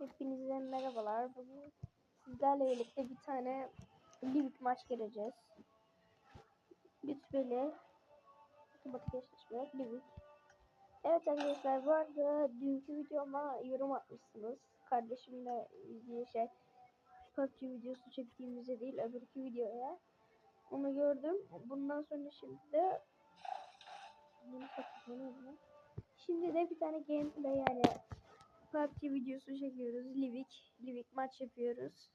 Hepinize merhabalar. Bugün sizlerle birlikte bir tane lig maç gireceğiz. Lütfeli otomatik eşleşme lig. Evet arkadaşlar bu arada dünkü videoma yorum atmışsınız. Kardeşimle bir şey PUBG videosu çektiğimizde değil öbürkü videoya. Onu gördüm. Bundan sonra şimdi de. Şimdi de bir tane gameplay yani PUBG videosu çekiyoruz. Livik, Livik maç yapıyoruz.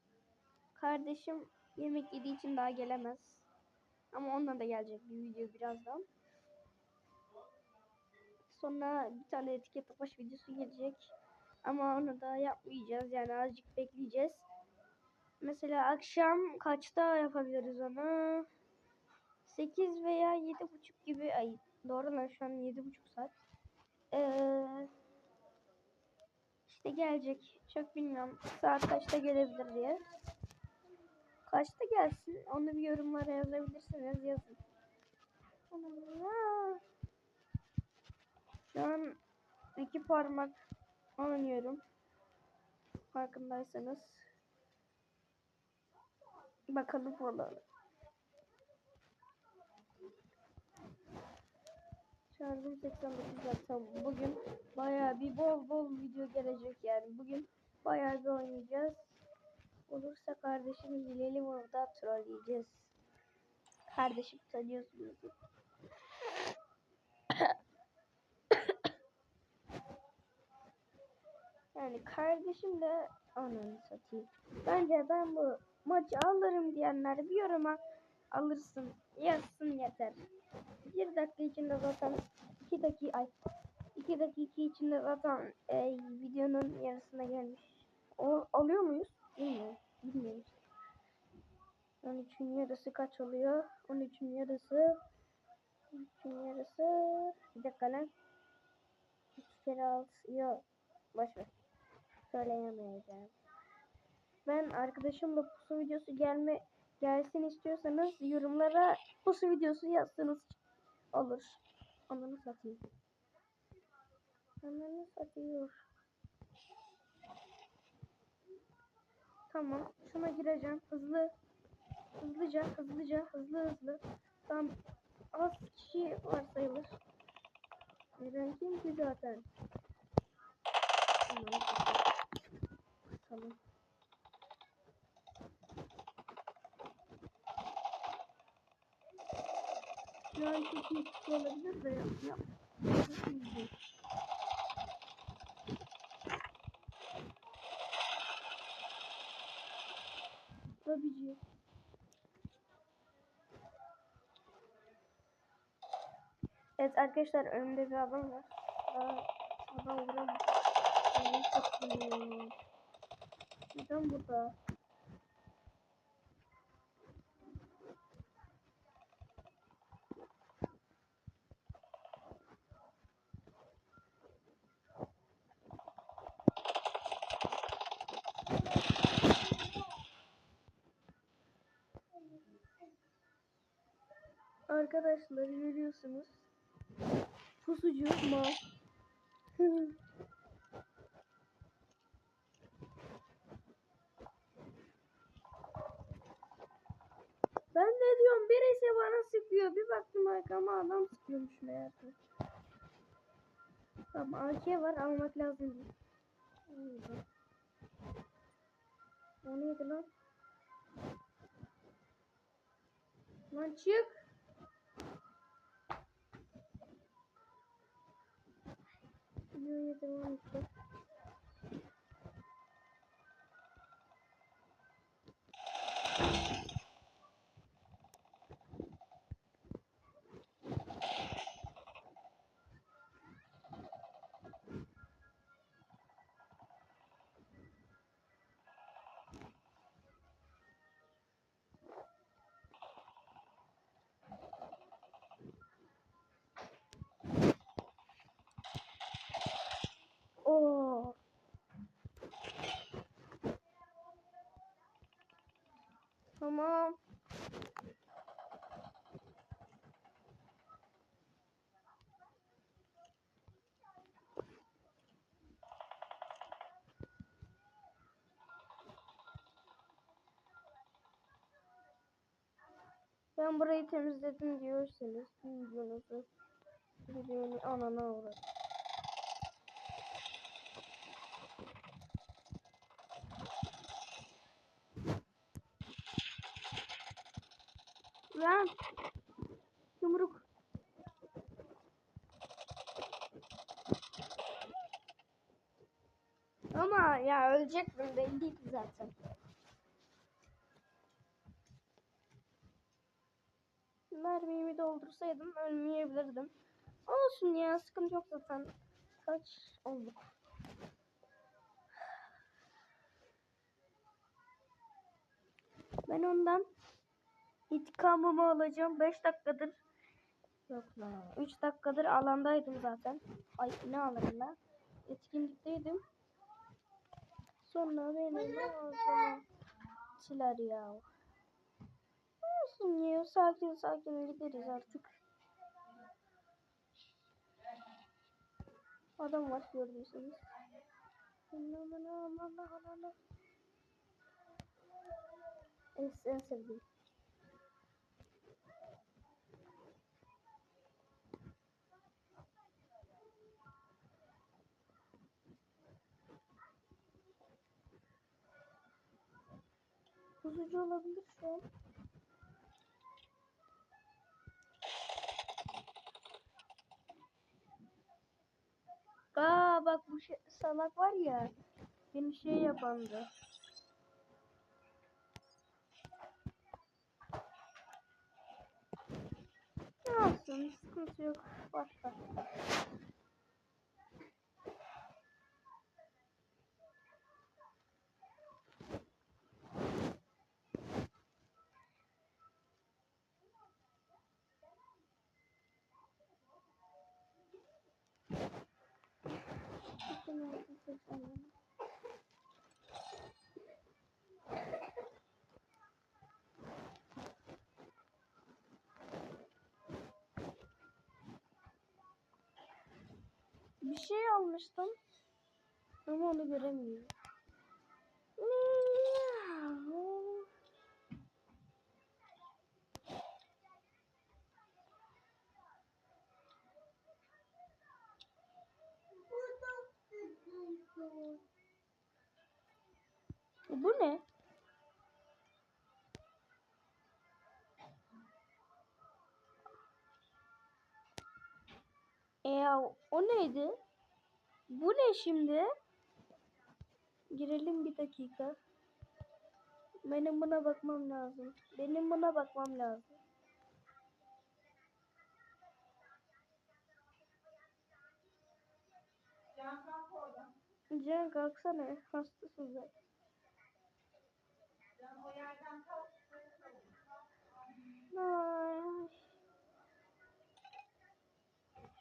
Kardeşim yemek yediği için daha gelemez. Ama onunla da gelecek bir video birazdan. Sonra bir tane etiket topaş videosu gelecek. Ama onu da yapmayacağız. Yani azıcık bekleyeceğiz. Mesela akşam kaçta yapabiliriz onu? 8 veya 7.30 gibi. Ay doğru lan şu an 7.30 saat. Eee işte gelecek. Çok bilmiyorum. Saat kaçta gelebilir diye. Kaçta gelsin? Onu bir yorumlara yazabilirsiniz. Yazın. Şu an iki parmak oynuyorum. Farkındaysanız. Bakalım falan. Şarjım 89 zaten. Bugün bayağı bir bol bol video gelecek yani. Bugün bayağı bir oynayacağız. Olursa kardeşim Hileli burada trolleyeceğiz. Kardeşim tanıyorsunuz. yani kardeşim de ananı satayım. Bence ben bu maçı alırım diyenler bir yoruma alırsın. Yazsın yeter. Bir dakika içinde zaten 2 dakika ay 2 dakika içinde zaten e, videonun yarısına gelmiş. O alıyor muyuz? Bilmiyorum. Bilmiyorum. 13'ün yarısı kaç oluyor? 13'ün yarısı 13'ün yarısı bir dakika lan 2 kere 6 yok boş ver söyleyemeyeceğim ben arkadaşımla pusu videosu gelme gelsin istiyorsanız yorumlara pusu videosu yazsanız olur. Ananı satayım. Ananı satıyor. Tamam şuna gireceğim. Hızlı. Hızlıca hızlıca hızlı hızlı. Tam az kişi var sayılır. Ki zaten Ananı satayım. tamam Evet arkadaşlar önümde bir adam var. Aa, adam vuramıyor. Neden burada? Arkadaşlar görüyorsunuz. Pusucu mal. ben de diyorum birisi bana sıkıyor. Bir baktım arkama adam sıkıyormuş meğerse. Tamam AK var almak lazım. O neydi lan? Lan çık. Videoya devam. Oo. Tamam. Ben burayı temizledim diyorsanız videonuzu videonu anana uğraşın. Lan yumruk. Ama ya ölecektim belliydi zaten. Mermimi doldursaydım ölmeyebilirdim. Olsun ya sıkıntı yok zaten. Kaç olduk? Ben ondan intikamımı alacağım. 5 dakikadır yok lan. 3 dakikadır alandaydım zaten. Ay ne alanında? Etkinlikteydim. Sonra benim ağzıma çiler ya. Olsun ya sakin sakin gideriz artık. Adam var gördüyseniz. En, en sevdiğim. Bozucu olabilir şu. Aa bak bu şey, salak var ya. Beni şey yapandı. Ne olsun sıkıntı yok. Başka. Bir şey almıştım. Ama onu göremiyorum. Bu ne? E ya o neydi? Bu ne şimdi? Girelim bir dakika. Benim buna bakmam lazım. Benim buna bakmam lazım. Can kalksana. Hastasın zaten. Ay.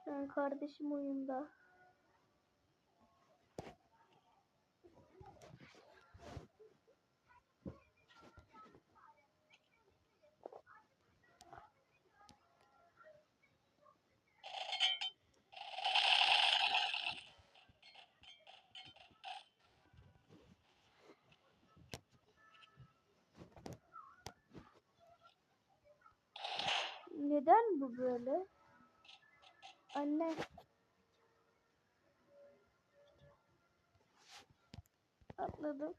Şu an kardeşim oyunda. Neden bu böyle? Anne. Atladım.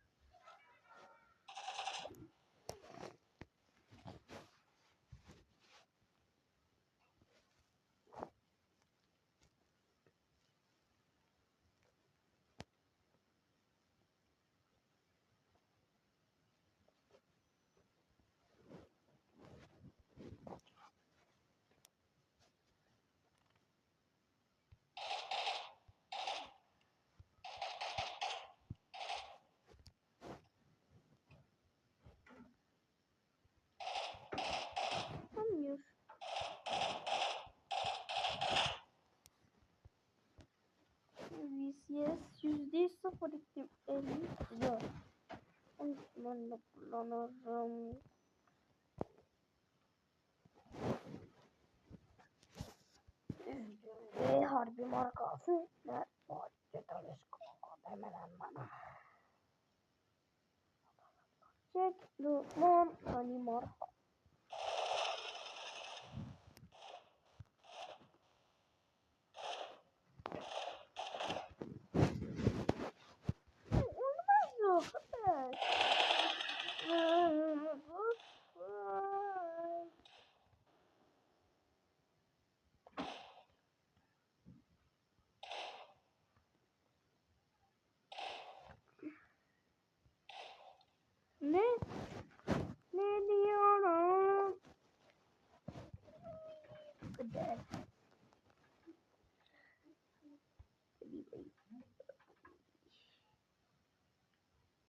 Ben de kullanırım. Ve harbi markası ne? Bahçe teleskop hemen bana. Jack Lukman hani marka.